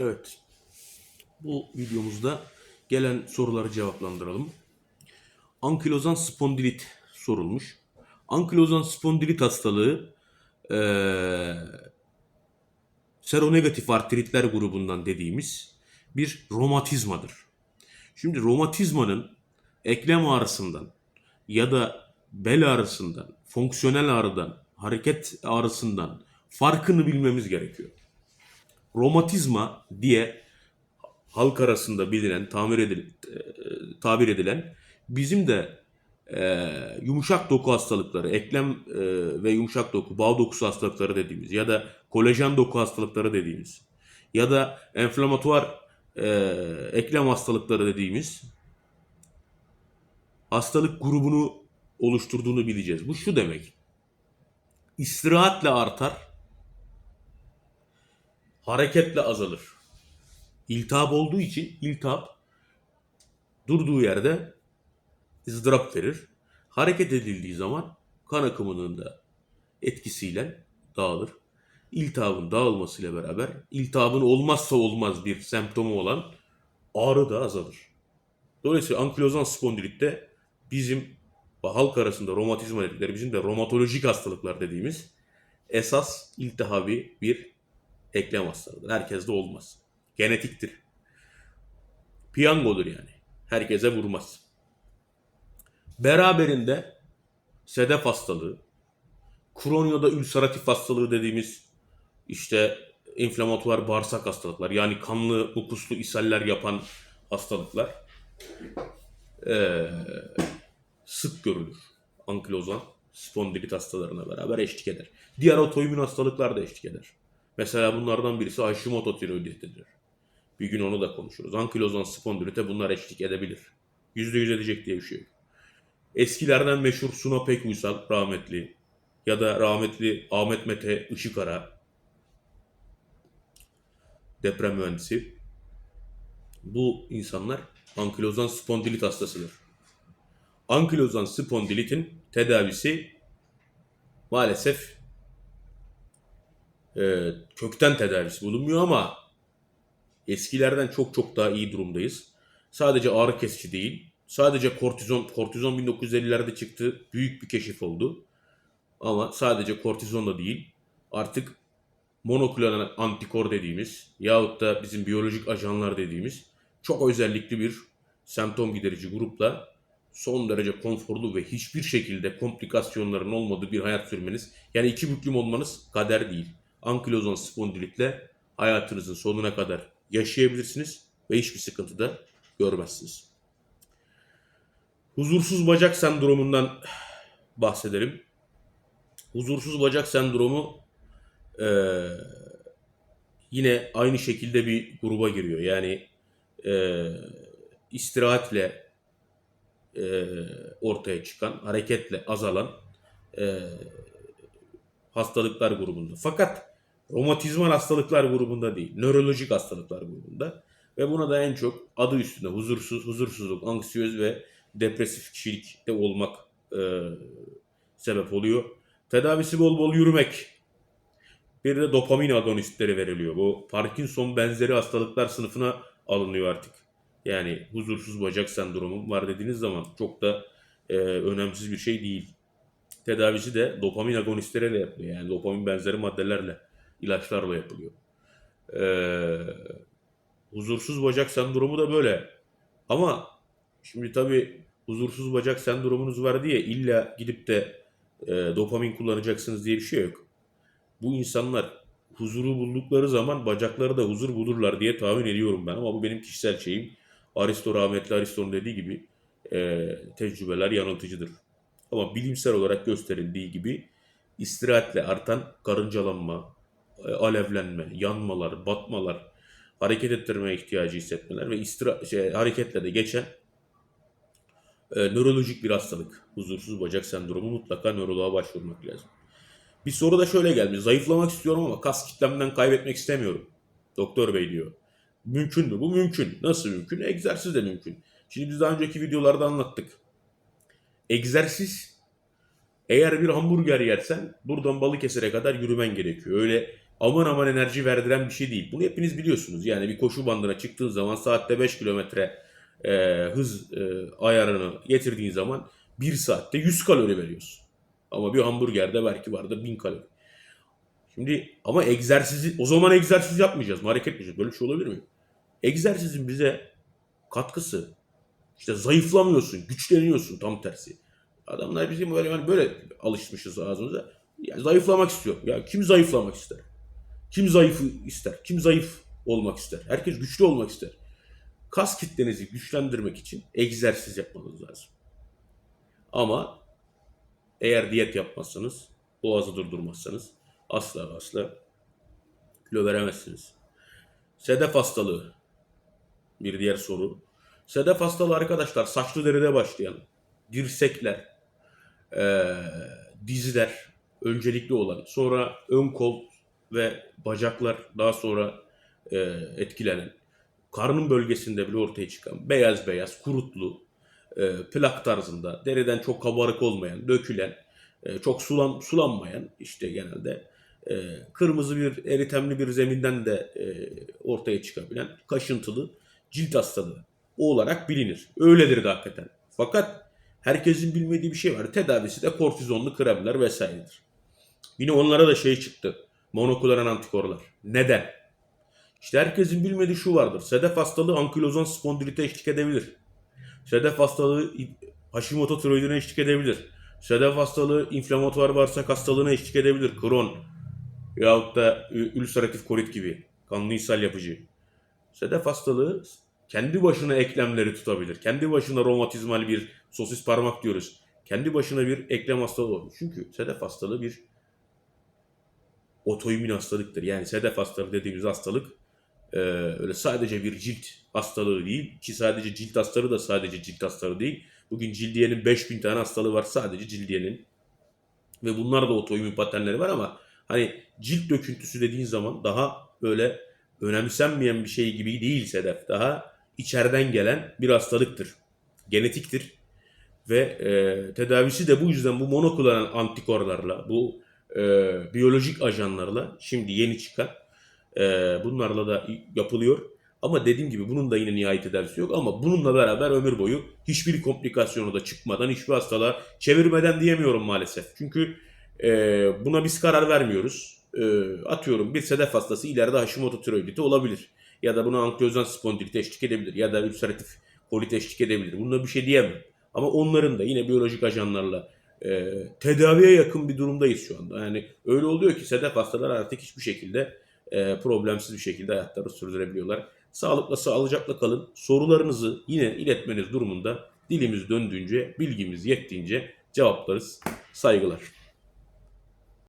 Evet. Bu videomuzda gelen soruları cevaplandıralım. Ankilozan spondilit sorulmuş. Ankilozan spondilit hastalığı eee seronegatif arteritler grubundan dediğimiz bir romatizmadır. Şimdi romatizmanın eklem ağrısından ya da bel ağrısından, fonksiyonel ağrıdan, hareket ağrısından farkını bilmemiz gerekiyor. Romatizma diye halk arasında bilinen, tamir edil, e, tabir edilen bizim de e, yumuşak doku hastalıkları, eklem e, ve yumuşak doku, bağ dokusu hastalıkları dediğimiz ya da kolajen doku hastalıkları dediğimiz ya da enflamatuar e, eklem hastalıkları dediğimiz hastalık grubunu oluşturduğunu bileceğiz. Bu şu demek. İstirahatle artar, hareketle azalır. İltihap olduğu için iltihap durduğu yerde ızdırap verir. Hareket edildiği zaman kan akımının da etkisiyle dağılır. İltihabın dağılmasıyla beraber iltihabın olmazsa olmaz bir semptomu olan ağrı da azalır. Dolayısıyla ankilozan spondilitte bizim halk arasında romatizma dedikleri bizim de romatolojik hastalıklar dediğimiz esas iltihabi bir eklem hastalığıdır. Herkeste olmaz. Genetiktir. Piyangodur yani. Herkese vurmaz. Beraberinde sedef hastalığı, kronyoda ülseratif hastalığı dediğimiz işte inflamatuar bağırsak hastalıklar yani kanlı mukuslu ishaller yapan hastalıklar eee, sık görülür. Ankilozan spondilit hastalarına beraber eşlik eder. Diğer otoimmün hastalıklar da eşlik eder. Mesela bunlardan birisi Hashimoto tiroiditidir. Bir gün onu da konuşuruz. Ankilozan spondilite bunlar eşlik edebilir. Yüzde yüz edecek diye bir şey yok. Eskilerden meşhur Suna Pek Uysal rahmetli ya da rahmetli Ahmet Mete Işıkara deprem mühendisi. Bu insanlar ankilozan spondilit hastasıdır. Ankilozan spondilitin tedavisi maalesef e, kökten tedavisi bulunmuyor ama eskilerden çok çok daha iyi durumdayız. Sadece ağrı kesici değil, sadece kortizon, kortizon 1950'lerde çıktı, büyük bir keşif oldu. Ama sadece kortizonla değil, artık monoklonal antikor dediğimiz yahut da bizim biyolojik ajanlar dediğimiz çok özellikli bir semptom giderici grupla son derece konforlu ve hiçbir şekilde komplikasyonların olmadığı bir hayat sürmeniz yani iki büklüm olmanız kader değil. Ankilozan spondilitle hayatınızın sonuna kadar yaşayabilirsiniz ve hiçbir sıkıntı da görmezsiniz. Huzursuz bacak sendromundan bahsedelim. Huzursuz bacak sendromu eee, yine aynı şekilde bir gruba giriyor. Yani eee istirahatle eee, ortaya çıkan, hareketle azalan eee, hastalıklar grubunda. Fakat romatizmal hastalıklar grubunda değil, nörolojik hastalıklar grubunda. Ve buna da en çok adı üstünde huzursuz, huzursuzluk, anksiyöz ve depresif kişilikte olmak eee, sebep oluyor. Tedavisi bol bol yürümek. Bir de dopamin agonistleri veriliyor. Bu Parkinson benzeri hastalıklar sınıfına alınıyor artık. Yani huzursuz bacak sendromu var dediğiniz zaman çok da e, önemsiz bir şey değil. Tedavisi de dopamin agonistleriyle yapılıyor. Yani dopamin benzeri maddelerle, ilaçlarla yapılıyor. E, huzursuz bacak sendromu da böyle. Ama şimdi tabii huzursuz bacak sendromunuz var diye illa gidip de e, dopamin kullanacaksınız diye bir şey yok. Bu insanlar huzuru buldukları zaman bacakları da huzur bulurlar diye tahmin ediyorum ben. Ama bu benim kişisel şeyim. Aristo rahmetli Aristo'nun dediği gibi e, tecrübeler yanıltıcıdır. Ama bilimsel olarak gösterildiği gibi istirahatle artan karıncalanma, alevlenme, yanmalar, batmalar, hareket ettirmeye ihtiyacı hissetmeler ve istira şey, hareketle de geçen e, nörolojik bir hastalık. Huzursuz bacak sendromu mutlaka nöroloğa başvurmak lazım. Bir soru da şöyle gelmiş. Zayıflamak istiyorum ama kas kitlemden kaybetmek istemiyorum. Doktor bey diyor. Mümkün mü? Bu mümkün. Nasıl mümkün? Egzersiz de mümkün. Şimdi biz daha önceki videolarda anlattık. Egzersiz eğer bir hamburger yersen buradan Balıkesir'e kadar yürümen gerekiyor. Öyle aman aman enerji verdiren bir şey değil. Bunu hepiniz biliyorsunuz. Yani bir koşu bandına çıktığın zaman saatte 5 kilometre e, hız e, ayarını getirdiğin zaman 1 saatte 100 kalori veriyorsun. Ama bir hamburgerde belki vardır 1000 kalori. Şimdi ama egzersizi o zaman egzersiz yapmayacağız? Hareket etmeyeceğiz. Böyle bir şey olabilir mi? Egzersizin bize katkısı işte zayıflamıyorsun, güçleniyorsun tam tersi. Adamlar bizim böyle hani böyle alışmışız ağzımıza. Ya zayıflamak istiyor. Ya kim zayıflamak ister? Kim zayıf ister? Kim zayıf olmak ister? Herkes güçlü olmak ister. Kas kitlenizi güçlendirmek için egzersiz yapmanız lazım. Ama eğer diyet yapmazsanız, boğazı durdurmazsanız asla asla kilo veremezsiniz. Sedef hastalığı bir diğer soru. Sedef hastalığı arkadaşlar saçlı deride başlayan dirsekler, eee, dizler öncelikli olan, sonra ön kol ve bacaklar daha sonra eee, etkilenen, karnın bölgesinde bile ortaya çıkan beyaz beyaz, kurutlu, eee, plak tarzında, deriden çok kabarık olmayan, dökülen, eee, çok sulan, sulanmayan işte genelde eee, kırmızı bir eritemli bir zeminden de eee, ortaya çıkabilen kaşıntılı cilt hastalığı olarak bilinir. Öyledir de hakikaten. Fakat herkesin bilmediği bir şey var. Tedavisi de kortizonlu kremler vesairedir. Yine onlara da şey çıktı. Monokloral antikorlar. Neden? İşte herkesin bilmediği şu vardır. Sedef hastalığı ankilozan spondilite eşlik edebilir. Sedef hastalığı Hashimoto tiroidine eşlik edebilir. Sedef hastalığı inflamatuar bağırsak hastalığına eşlik edebilir. Crohn yahut da ülseratif kolit gibi kanlı ishal yapıcı. Sedef hastalığı kendi başına eklemleri tutabilir. Kendi başına romatizmal bir sosis parmak diyoruz. Kendi başına bir eklem hastalığı olur. Çünkü sedef hastalığı bir otoimmün hastalıktır. Yani sedef hastalığı dediğimiz hastalık e, öyle sadece bir cilt hastalığı değil ki sadece cilt hastalığı da sadece cilt hastalığı değil. Bugün cildiyenin 5000 tane hastalığı var sadece cildiyenin. Ve bunlar da otoimmün paternleri var ama hani cilt döküntüsü dediğin zaman daha böyle önemsenmeyen bir şey gibi değil sedef. Daha içeriden gelen bir hastalıktır. Genetiktir. Ve e, tedavisi de bu yüzden bu monoklonal antikorlarla, bu e, biyolojik ajanlarla şimdi yeni çıkan e, bunlarla da yapılıyor. Ama dediğim gibi bunun da yine nihai tedavisi yok. Ama bununla beraber ömür boyu hiçbir komplikasyonu da çıkmadan, hiçbir hastalığa çevirmeden diyemiyorum maalesef. Çünkü e, buna biz karar vermiyoruz. E, atıyorum bir sedef hastası ileride Hashimoto tiroiditi olabilir. Ya da buna ankilozan spondilite eşlik edebilir. Ya da ülseratif kolit eşlik edebilir. Bunda bir şey diyemem. Ama onların da yine biyolojik ajanlarla e, tedaviye yakın bir durumdayız şu anda. Yani öyle oluyor ki sedef hastalar artık hiçbir şekilde e, problemsiz bir şekilde hayatlarını sürdürebiliyorlar. Sağlıkla sağlıcakla kalın. Sorularınızı yine iletmeniz durumunda dilimiz döndüğünce, bilgimiz yettiğince cevaplarız. Saygılar.